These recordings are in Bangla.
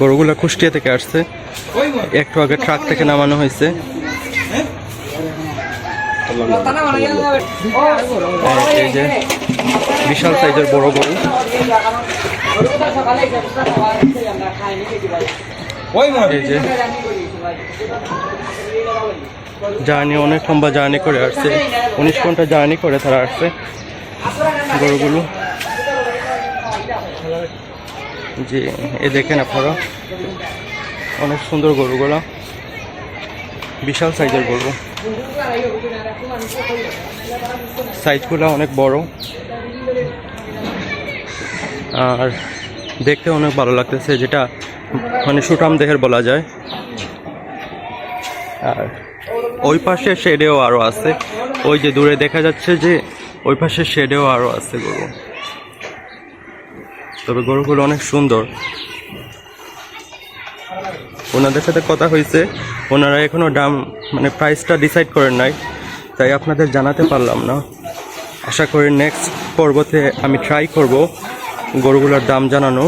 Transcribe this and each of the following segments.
গরুগুলা কুষ্টিয়া থেকে আসছে। একটু আগে ট্রাক থেকে নামানো হয়েছে। এই যে বিশাল সাইজের বড় গরু। এই যে জার্নি, অনেক লম্বা জার্নি করে আসছে। উনিশ ঘণ্টা জার্নি করে তারা আসছে গরুগুলো। জি এ দেখেন আপনারা। অনেক সুন্দর গরুগুলো। বিশাল সাইজের গরু। সাইজগুলো অনেক বড়। আর দেখতে অনেক ভালো লাগতেছে, যেটা মানে সুটাম দেহের বলা যায়। আর ওই পাশে শেডেও আরও আছে। ওই যে দূরে দেখা যাচ্ছে যে ওই পাশে শেডেও আরও আছে গরু। তবে গরুগুলো অনেক সুন্দর। ওনাদের সাথে কথা হয়েছে। ওনারা এখনও দাম মানে প্রাইসটা ডিসাইড করেন নাই। তাই আপনাদের জানাতে পারলাম না। আশা করি নেক্সট পর্বতে আমি ট্রাই করব গরুগুলোর দাম জানানো।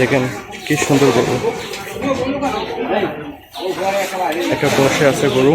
দেখেন কি সুন্দর গরু। একটা বসে আছে গরু।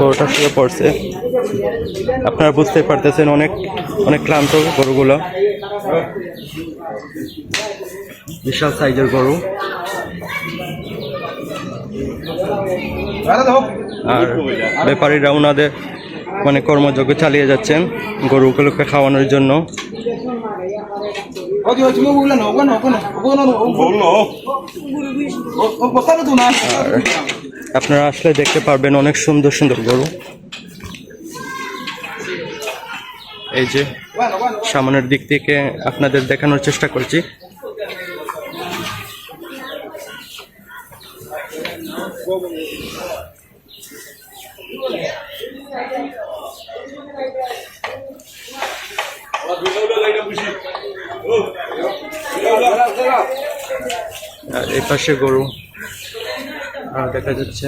গরুটা শুয়ে পড়ছে। আপনারা বুঝতে পারতেছেন অনেক অনেক ক্লান্ত গরুগুলো। বিশাল সাইজের গরু। আর ব্যাপারীরা ওনাদের মানে কর্মযজ্ঞ চালিয়ে যাচ্ছেন গরুগুলোকে খাওয়ানোর জন্য। আপনারা আসলে দেখতে পারবেন অনেক সুন্দর সুন্দর গরু। এই যে, সামনের দিক থেকে আপনাদের দেখানোর চেষ্টা করছি। আর এই পাশে গরু দেখা যাচ্ছে।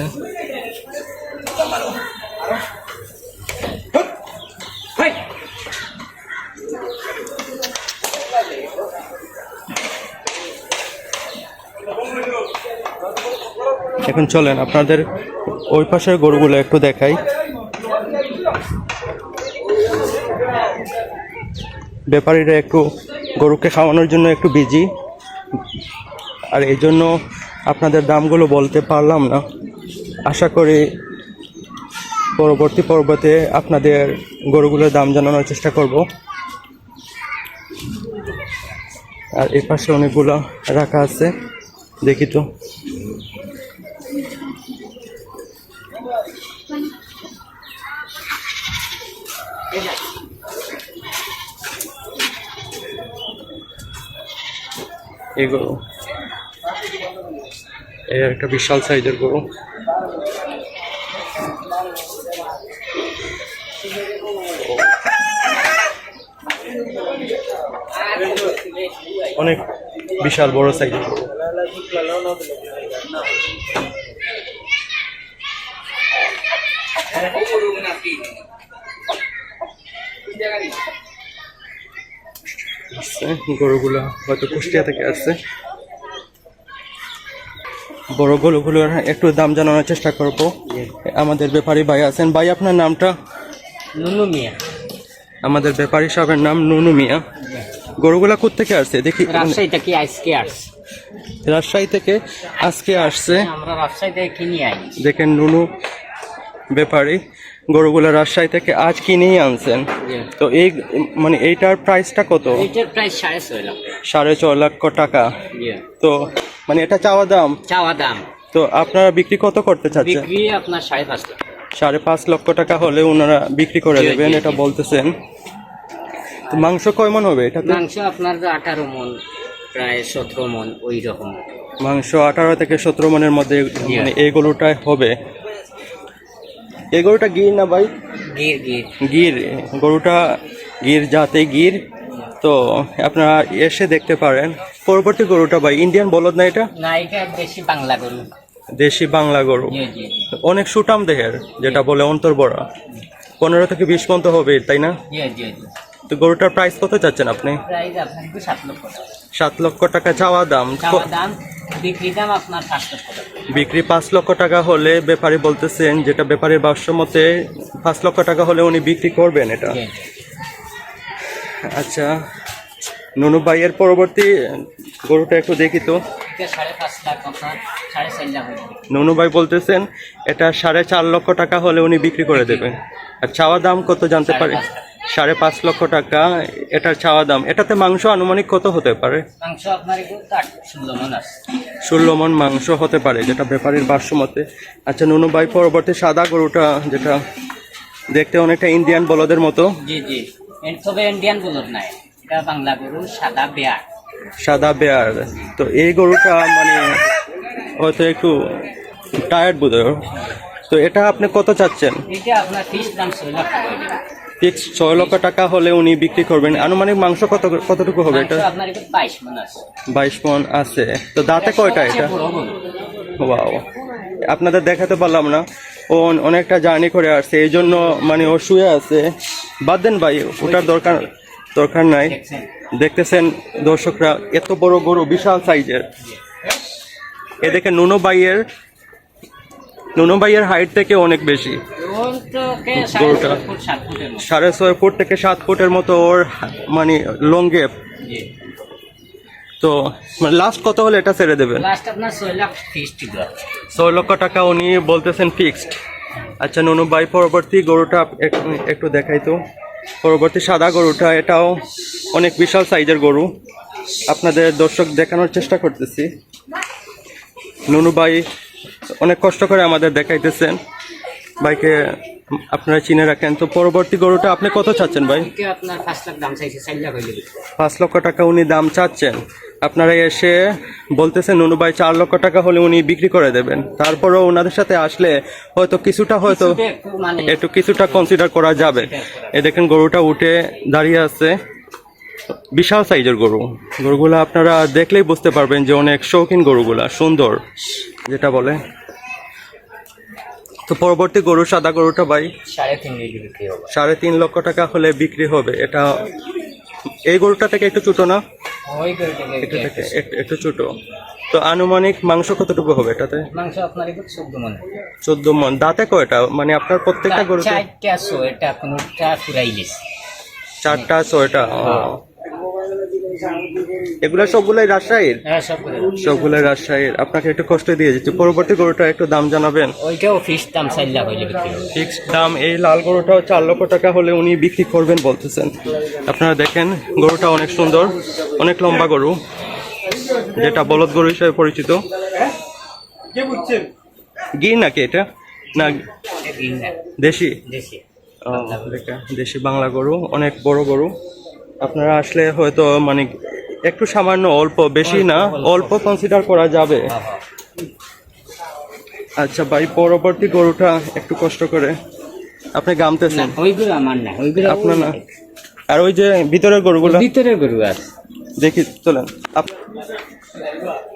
এখন চলেন, আপনাদের ওই পাশের গরুগুলো একটু দেখাই। ব্যাপারীরা একটু গরুকে খাওয়ানোর জন্য একটু বিজি আর এই জন্য আপনাদের দামগুলো বলতে পারলাম না। আশা করি পরবর্তী পর্বতে আপনাদের গরুগুলোর দাম জানানোর চেষ্টা করব। আর এ পাশে অনেকগুলো রাখা আছে। দেখি তো। এই একটা বিশাল সাইজের গরু। অনেক বিশাল বড় সাইজের গরু। গরুগুলো হয়তো কুষ্টিয়া থেকে আসছে। বড় গরুগুলোর একটু দাম জানানোর চেষ্টা করব। আমাদের ব্যাপারী ভাই আছেন। ভাই আপনার নামটা? নুনু মিয়া। আমাদের ব্যাপারী সাহেবের নাম নুনু মিয়া। গরুগুলা থেকে আসছে? দেখি রাজশাহী থেকে আজকে আসছে। রাজশাহী থেকে আজকে আসছে। আমরা রাজশাহী থেকে কিনে আই দেখেন নুনু ব্যাপারী। গরুগুলা রাজশাহী থেকে আজ কিনেই আনছেন। তো এই মানে এইটার প্রাইসটা কত? এইটার প্রায় সাড়ে ছয় লাখ। সাড়ে ছ লক্ষ টাকা। তো মানে এটা চাওয়া দাম? চাওয়া দাম। তো আপনারা বিক্রি কত করতে চাচ্ছেন? বিক্রি আপনার সাড়ে পাঁচ লাখ। সাড়ে পাঁচ লক্ষ টাকা হলে ওনারা বিক্রি করে দেবেন এটা বলতেছেন। তো মাংস কয় মন হবে এটা মাংস আপনার আঠারো মন প্রায় সতেরো মন ওই রকম। মাংস আঠারো থেকে সতেরো মনের মধ্যে। মানে এই গরুটাই হবে। এই গরুটা গির না ভাই? গির গির। গির গরুটা গির জাতে গির। তো আপনারা এসে দেখতে পারেন। পরবর্তী গরুটা ভাই ইন্ডিয়ান বলদ না এটা? না এটা বেশি বাংলা গরু। দেশি বাংলা গরু। অনেক সুটাম দেহের যেটা বলে অন্তর বড়া পনেরো থেকে বিশ পর্যন্ত হবে তাই না? তো গরুটার প্রাইস কত চাচ্ছেন আপনি? সাত লক্ষ টাকা। চাওয়া দাম বিক্রি দাম আপনার পাঁচ লক্ষ টাকা বিক্রি পাঁচ লক্ষ টাকা হলে ব্যাপারী বলতেছেন যেটা ব্যাপারীর ভাষ্য মতে পাঁচ লক্ষ টাকা হলে উনি বিক্রি করবেন এটা। আচ্ছা নুনু ভাইয়ের পরবর্তী গরুটা একটু দেখি তো। নুনু ভাই বলতেছেন এটা সাড়ে চার লক্ষ টাকা হলে উনি বিক্রি করে দেবেন। আর চাওয়া দাম কত জানতে পারি। সাড়ে পাঁচ লক্ষ টাকা এটার চাওয়া দাম। এটাতে মাংস আনুমানিক কত হতে পারে? মাংস আপনার ষোলো মন মাংস হতে পারে যেটা ব্যাপারীর ভাষ্য মতে। আচ্ছা নুনু ভাই পরবর্তী সাদা গরুটা যেটা দেখতে অনেকটা ইন্ডিয়ান বলদের মতো। জি জি। তবে ইন্ডিয়ান বলদ নাই। এটা বাংলা গরু সাদা বেয়ার। সাদা বেয়ার। তো এই গরুটা মানে হয়তো একটু টায়ার্ড বোধ তো এটা আপনি কত চাচ্ছেন? এটা আপনার ফিস দাম ছয় লাখ টাকা। ফিক্স ছয় লক্ষ টাকা হলে উনি বিক্রি করবেন। আনুমানিক মাংস কত কতটুকু হবে এটা? বাইশ মন আছে। তো দাঁতে কয়টা এটা। ওয়াও আপনাদের দেখাতে পারলাম না। ও অনেকটা জার্নি করে আসছে। এই জন্য মানে ও শুয়ে আছে। বাদ দেন ভাই ওটার দরকার দরকার নাই। দেখতেছেন দর্শকরা এত বড় গরু বিশাল সাইজের এ দেখে নুনো বাইয়ের নুনো ভাইয়ের হাইট থেকে অনেক বেশি। গরুটা। সাড়ে ছয় ফুট থেকে সাত ফুটের মতো ওর মানে লং গেপ তো মানে লাস্ট কত হলে এটা ছেড়ে দেবেন? ছয় লক্ষ টাকা উনি বলতেছেন ফিক্সড আচ্ছা নুনু ভাই পরবর্তী গরুটা এক- একটু দেখাই তো। পরবর্তী সাদা গরুটা এটাও অনেক বিশাল সাইজের গরু। আপনাদের দর্শক দেখানোর চেষ্টা করতেছি। নুনু ভাই অনেক কষ্ট করে আমাদের দেখাইতেছেন। ভাইকে আপনারা চিনে রাখেন। তো পরবর্তী গরুটা আপনি কত চাচ্ছেন ভাই? পাঁচ লক্ষ টাকা উনি দাম চাচ্ছেন। আপনারা এসে বলতেছেন নুনু ভাই চার লক্ষ টাকা হলে উনি বিক্রি করে দেবেন। তারপরেও ওনাদের সাথে আসলে হয়তো কিছুটা হয়তো মানে একটু কিছুটা কনসিডার করা যাবে। এ দেখেন গরুটা উঠে দাঁড়িয়ে আছে। বিশাল সাইজের গরু। গরুগুলা আপনারা দেখলেই বুঝতে পারবেন যে অনেক শৌখিন গরুগুলা সুন্দর যেটা বলে। তো পরবর্তী গরু সাদা গরুটা ভাই? সাড়ে তিন লক্ষ টাকা হলে বিক্রি হবে। এটা এই গরুটা থেকে একটু ছোট না? এটা থেকে একটু- ছোট। তো আনুমানিক মাংস কতটুকু হবে এটাতে? মাংস আপনার চোদ্দ মনে। চোদ্দ মন। দাঁতে কয়টা? মানে আপনার প্রত্যেকটা কোনোটা ফুরাই গেছে চারটা ছয়টা। এগুলো সবগুলাই রাজশাহীর? হ্যাঁ। সবগুলাই। রাজশাহীর। আপনাকে একটু কষ্ট দিয়ে দিচ্ছি। পরবর্তী গরুটা একটু দাম জানাবেন? ওইটাও ফিস দাম চার লাখ হইলে ফিক্সড দাম এই লাল গরুটাও চার লক্ষ টাকা হলে উনি বিক্রি করবেন বলতেছেন। আপনারা দেখেন গরুটা অনেক সুন্দর অনেক লম্বা গরু যেটা বলদ গরু হিসেবে পরিচিত। কে বুঝছেন? গির নাকি এটা? না না, দেশি? দেশি। দেশি বাংলা গরু অনেক বড় গরু। আপনারা আসলে হয়তো মানে একটু সামান্য অল্প বেশি না অল্প কনসিডার করা যাবে। হ্যাঁ, হ্যাঁ। আচ্ছা ভাই পরবর্তী গরুটা একটু কষ্ট করে আপনি গামতেছেন। না আপনার না? আর ওই যে ভিতরের গরুগুলো? ভিতরে গরু আছে। দেখি চলেন।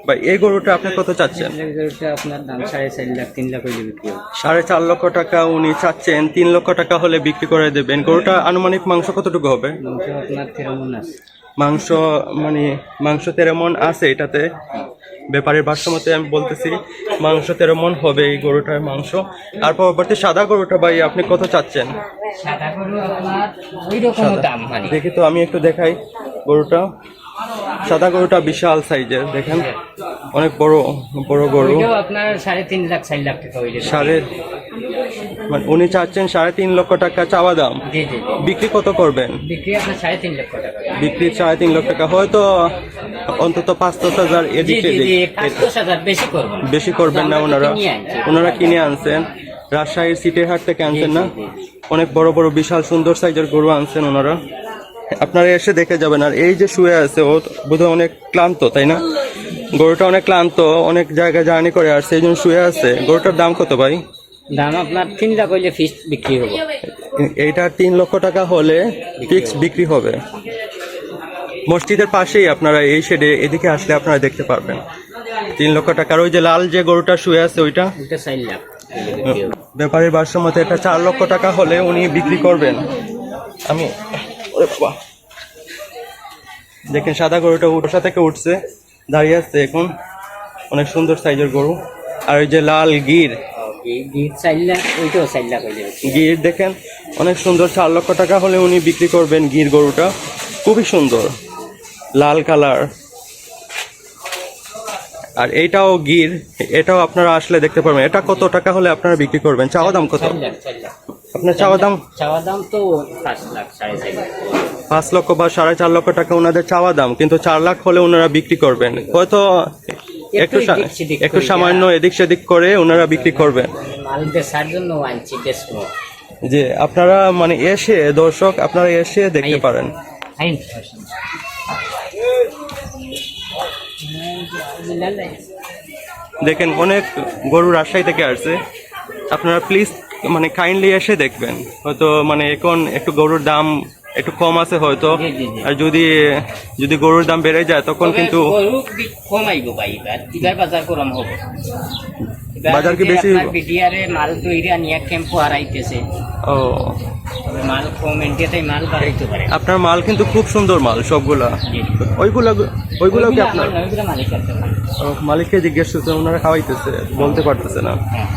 ভাই এই গরুটা আপনি কত চাচ্ছেন? আপনার দাম সাড়ে চার লাখ তিন লাখ হইলে বিক্রি সাড়ে চার লক্ষ টাকা উনি চাচ্ছেন তিন লক্ষ টাকা হলে বিক্রি করে দেবেন। গরুটা আনুমানিক মাংস কতটুকু হবে? মাংস আপনার আছে। মাংস মানে মাংস তেরো মন আছে এটাতে। ব্যাপারের ভাষ্য মতে আমি বলতেছি মাংস তেরো মন হবে এই গরুটার মাংস। আর পরবর্তী সাদা গরুটা ভাই আপনি কত চাচ্ছেন? মানে। দেখি তো আমি একটু দেখাই গরুটা। সাদা গরুটা বিশাল সাইজের দেখেন। অনেক বড় বড় গরু। আপনার সাড়ে তিন লাখ চার লাখ টাকা। সাড়ে মানে উনি চাচ্ছেন সাড়ে তিন লক্ষ টাকা চাওয়া দাম। বিক্রি কত করবেন? বিক্রি আপনার সাড়ে তিন লক্ষ টাকা। বিক্রি সাড়ে তিন লক্ষ টাকা। হয়তো অন্তত পাঁচ দশ হাজার এদিক বেশি করবেন না ওনারা। ওনারা কিনে আনছেন। রাজশাহীর সিটের হাট থেকে আনছেন না। অনেক বড় বড় বিশাল সুন্দর সাইজের গরু আনছেন ওনারা। আপনারা এসে দেখে যাবেন। আর এই যে শুয়ে আছে ও বোধহয় অনেক ক্লান্ত তাই না? গরুটা অনেক ক্লান্ত অনেক জায়গায় জার্নি করে আর সেই জন্য শুয়ে আছে। গরুটার দাম কত ভাই? দাম আপনার তিন লাখ হইলে ফিস বিক্রি হবে। এইটা তিন লক্ষ টাকা হলে ফিক্স বিক্রি হবে। মসজিদের পাশেই আপনারা এই শেডে এদিকে আসলে আপনারা দেখতে পারবেন। তিন লক্ষ টাকার ওই যে লাল যে গরুটা শুয়ে আছে ওইটা। ব্যাপারীর ভাষ্য মতে এটা চার লক্ষ টাকা হলে উনি বিক্রি করবেন। আমি বাবা। দেখেন সাদা গরুটা উঠোসা থেকে উঠছে দাঁড়িয়ে আছে এখন। অনেক সুন্দর সাইজের গরু। আর ওই যে লাল গির। গির দেখেন অনেক সুন্দর চার লক্ষ টাকা হলে উনি বিক্রি করবেন গির গরুটা। খুবই সুন্দর লাল কালার। আর এইটাও গির এটাও আপনারা আসলে দেখতে পারবেন। এটা কত টাকা হলে আপনারা বিক্রি করবেন? চাওয়া দাম কত? আপনার চাওয়া দাম? চাওয়া দাম তো পাঁচ লাখ সাড়ে পাঁচ লক্ষ বা সাড়ে চার লক্ষ টাকা ওনাদের চাওয়া দাম কিন্তু চার লাখ হলে ওনারা বিক্রি করবেন। হয়তো একটু একটু সামান্য এদিক সেদিক করে ওনারা বিক্রি করবেন। যে আপনারা মানে এসে দর্শক আপনারা এসে দেখতে পারেন। দেখেন অনেক গরু রাজশাহী থেকে আসছে। আপনারা প্লিজ মানে কাইন্ডলি এসে দেখবেন। হয়তো মানে এখন একটু গরুর দাম একটু কম আছে হয়তো। আর যদি যদি গরুর দাম বেড়ে যায় তখন কিন্তু বাজার গরম হবে। বাজার কি বেশি বিডিআরে মাল তৈরি নিয়ে ক্যাম্প হারাইতেছে। ও। মাল কম ইন্ডিয়াতে মাল বাড়াইতে পারে। আপনার মাল কিন্তু খুব সুন্দর মাল সবগুলা। ওইগুলা ওইগুলো কি আপনার। মালিককে জিজ্ঞেস করছে ওনারা খাওয়াইতেছে? বলতে পারতেছে না। হ্যাঁ।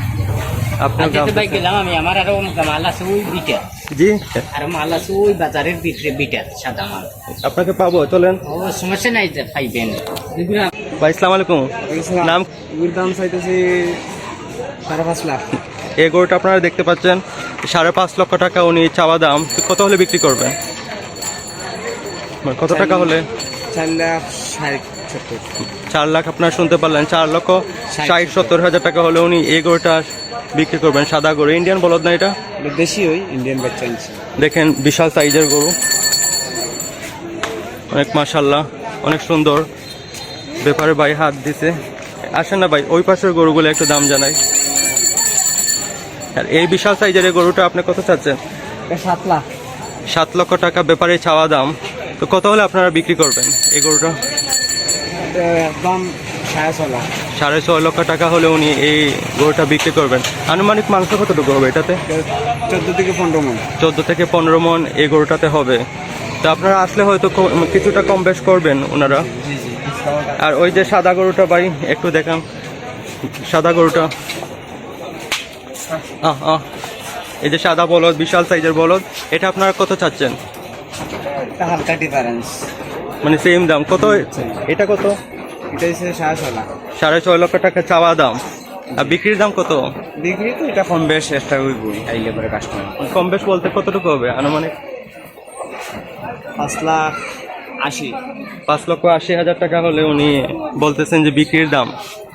আপনার আজকে ভাই গেলাম আমি। আমার আরও মাল আছে ওই বিটার জি? আর মাল আছে ওই বাজারের ভিতরে বিটার সাদা মাল। আপনাকে পাবো চলেন। ও সমস্যা নাই যে পাইবেন। ভাই ইসলাম আলাইকুম। নাম? এগুলোর দাম চাইতেছি সাড়ে পাঁচ লাখ। এই গরুটা আপনারা দেখতে পাচ্ছেন সাড়ে পাঁচ লক্ষ টাকা উনি চাওয়া দাম। কত হলে বিক্রি করবেন? মানে কত টাকা হলে? চার লাখ ষাট। চার লাখ আপনারা শুনতে পারলেন চার লক্ষ ষাট সত্তর হাজার টাকা হলে উনি এই গরুটা বিক্রি করবেন সাদা গরু। ইন্ডিয়ান বলদ না এটা? এটা দেশি ওই ইন্ডিয়ান বাচ্চা দেখেন বিশাল সাইজের গরু। অনেক মাশাল্লাহ অনেক সুন্দর। ব্যাপারে ভাই হাত দিছে। আসেন না ভাই ওই পাশের গরুগুলো একটু দাম জানাই। আর এই বিশাল সাইজের এই গরুটা আপনি কত চাচ্ছেন? সাত লাখ। সাত লক্ষ টাকা ব্যাপারে চাওয়া দাম। তো কত হলে আপনারা বিক্রি করবেন এই গরুটা? একদম সাড়ে ছ লাখ। সাড়ে ছয় লক্ষ টাকা হলে উনি এই গরুটা বিক্রি করবেন। আনুমানিক মাংস কতটুকু হবে এটাতে? চোদ্দ থেকে পনেরো মন। চোদ্দ থেকে পনেরো মন এই গরুটাতে হবে। তো আপনারা আসলে হয়তো কিছুটা কম বেশ করবেন ওনারা। আর ওই যে সাদা গরুটা ভাই একটু দেখান। সাদা গরুটা। আহ এই যে সাদা বলদ বিশাল সাইজের বলদ এটা আপনারা কত চাচ্ছেন? হালকা ডিফারেন্স মানে সেম দাম। কত? এটা কত? এটা হচ্ছে সাড়ে ছ লাখ। সাড়ে ছয় লক্ষ টাকা চাওয়া দাম। আর বিক্রির দাম কত? বিক্রি তো এটা কম বেশ চেষ্টা করবই আইলে পরে কাস্টমার কম বেশ বলতে কতটুকু হবে আনুমানিক? পাঁচ লাখ আশি। পাঁচ লক্ষ আশি হাজার টাকা হলে উনি বলতেছেন যে বিক্রির দাম।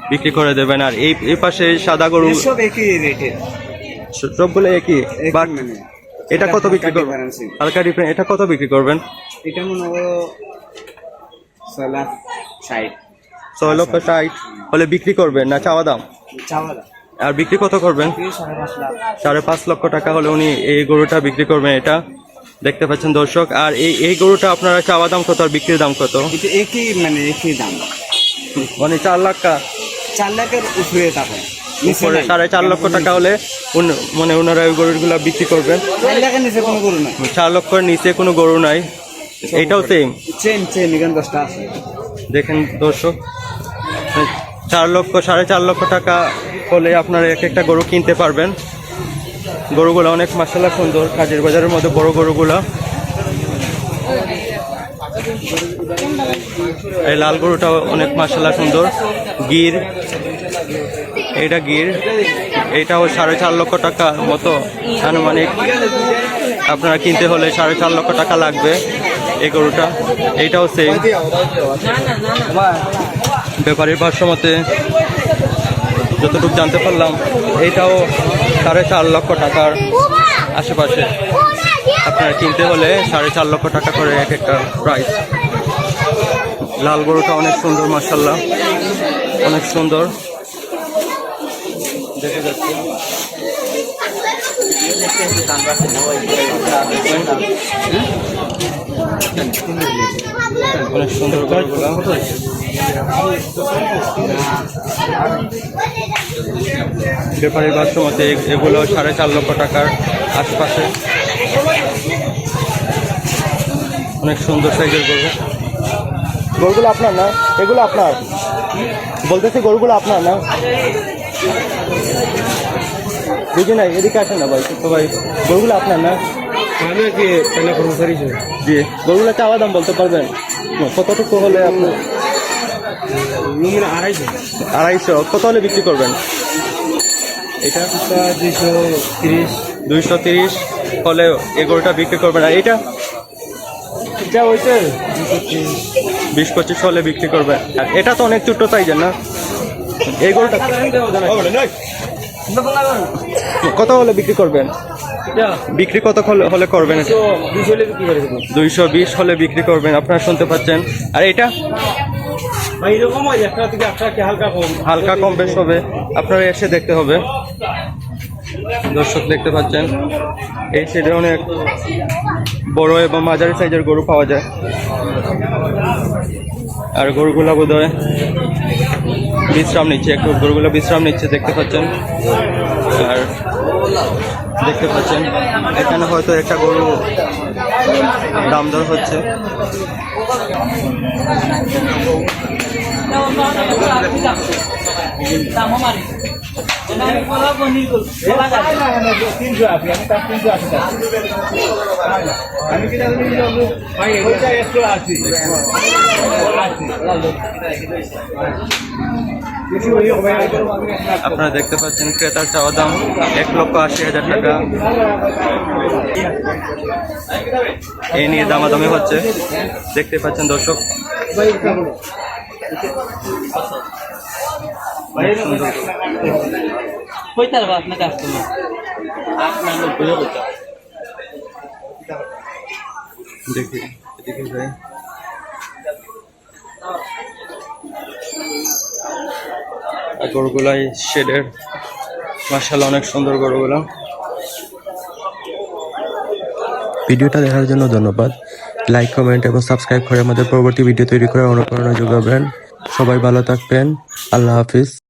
বিক্রি করে দেবেন। আর এই এই পাশে সাদা গরু সব একই রেটের সবগুলো একই? বাট মানে। এটা কত বিক্রি করবেন। হালকা ডিফারেন্ট এটা কত বিক্রি করবেন? এটা মনে ছয় লাখ ষাট। ছয় লক্ষ ষাট। হলে বিক্রি করবেন না চাওয়া দাম? চাওয়া দাম। আর বিক্রি কত করবেন? সাড়ে পাঁচ লক্ষ টাকা হলে উনি এই গরুটা বিক্রি করবেন এটা। দেখতে পাচ্ছেন দর্শক। আর এই এই গরুটা আপনারা চাওয়া দাম কত আর বিক্রির দাম কত? একই মানে একই দাম। মানে চার লাখ টাকা চার লাখের উপরে উপরে সাড়ে চার লক্ষ টাকা হলে উন- মানে ওনারা ওই গরুগুলা বিক্রি করবেন। চার লক্ষের নিচে কোনো গরু নাই। এইটাও সেম চেন চেন এখানে দশটা আছে। দেখেন দর্শক চার লক্ষ সাড়ে চার লক্ষ টাকা হলে আপনারা এক একটা গরু কিনতে পারবেন। গরুগুলো অনেক মাসালা সুন্দর কাজের বাজারের মধ্যে বড় গরুগুলা। এই লাল গরুটাও অনেক মাসালা সুন্দর। গির এইটা গির। এইটাও সাড়ে চার লক্ষ টাকা মতো আনুমানিক। আপনারা কিনতে হলে সাড়ে চার লক্ষ টাকা লাগবে। এই গরুটা এইটাও সেম ব্যাপারীর ভাষ্য মতে যতটুকু জানতে পারলাম এইটাও সাড়ে চার লক্ষ টাকার আশেপাশে। আপনারা কিনতে হলে সাড়ে চার লক্ষ টাকা করে এক একটা প্রাইস লাল গরুটা অনেক সুন্দর মার্শাল্লাহ অনেক সুন্দর। দেখা যাচ্ছে। অনেক সুন্দর মতে এগুলো সাড়ে চার লক্ষ টাকার আশপাশে। অনেক সুন্দর সাইজের গরু। গরুগুলো আপনার না? এগুলো আপনার? বলতেছি গরুগুলো আপনার না? বুঝি নাই এদিকে আসেন না ভাই তো ভাই। গরুগুলো আপনার না? কি পেনা জি গরুগুলো চাওয়া দাম বলতে পারবেন। কতটুকু হলে আপনি আড়াইশো। আড়াইশো কত হলে বিক্রি করবেন? এটা দুইশো তিরিশ। দুইশো তিরিশ হলে এই গরুটা বিক্রি করবেন। আর এটা? এটা দুশো বিশ পঁচিশ হলে বিক্রি করবেন। আর এটা তো অনেক ছোট সাইজের না? এই গরুটা কত হলে বিক্রি করবেন? বিক্রি কত হলে- করবেন? দুইশো বিশ হলে বিক্রি করবেন আপনারা শুনতে পাচ্ছেন। আর এটা? হালকা কম? বেশ হবে। আপনারা এসে দেখতে হবে। দর্শক দেখতে পাচ্ছেন এই সাইডে অনেক বড় এবং মাঝারি সাইজের গরু পাওয়া যায়। আর গরুগুলা বোধ হয় বিশ্রাম নিচ্ছে একটু গরুগুলো বিশ্রাম নিচ্ছে দেখতে পাচ্ছেন। আর দেখতে পাচ্ছেন। এখানে হয়তো একটা গরু দাম দর হচ্ছে। আমি ভাই আপনারা দেখতে পাচ্ছেন ক্রেতার চাওয়া দাম এক লক্ষ আশি হাজার টাকা। এই নিয়ে দামাদামি হচ্ছে। দেখতে পাচ্ছেন দর্শক। অনেক সুন্দর। কইতার বা আপনার কাস্টমার আপনার লোক বুঝে কইতার দেখি এদিকে যাই গরুগুলাই শেডের। মার্শাল অনেক সুন্দর গরুগুলো। ভিডিওটা দেখার জন্য ধন্যবাদ। লাইক কমেন্ট এবং সাবস্ক্রাইব করে আমাদের পরবর্তী ভিডিও তৈরি করে অনুপ্রেরণা যোগাবেন। সবাই ভালো থাকবেন। আল্লাহ হাফিজ।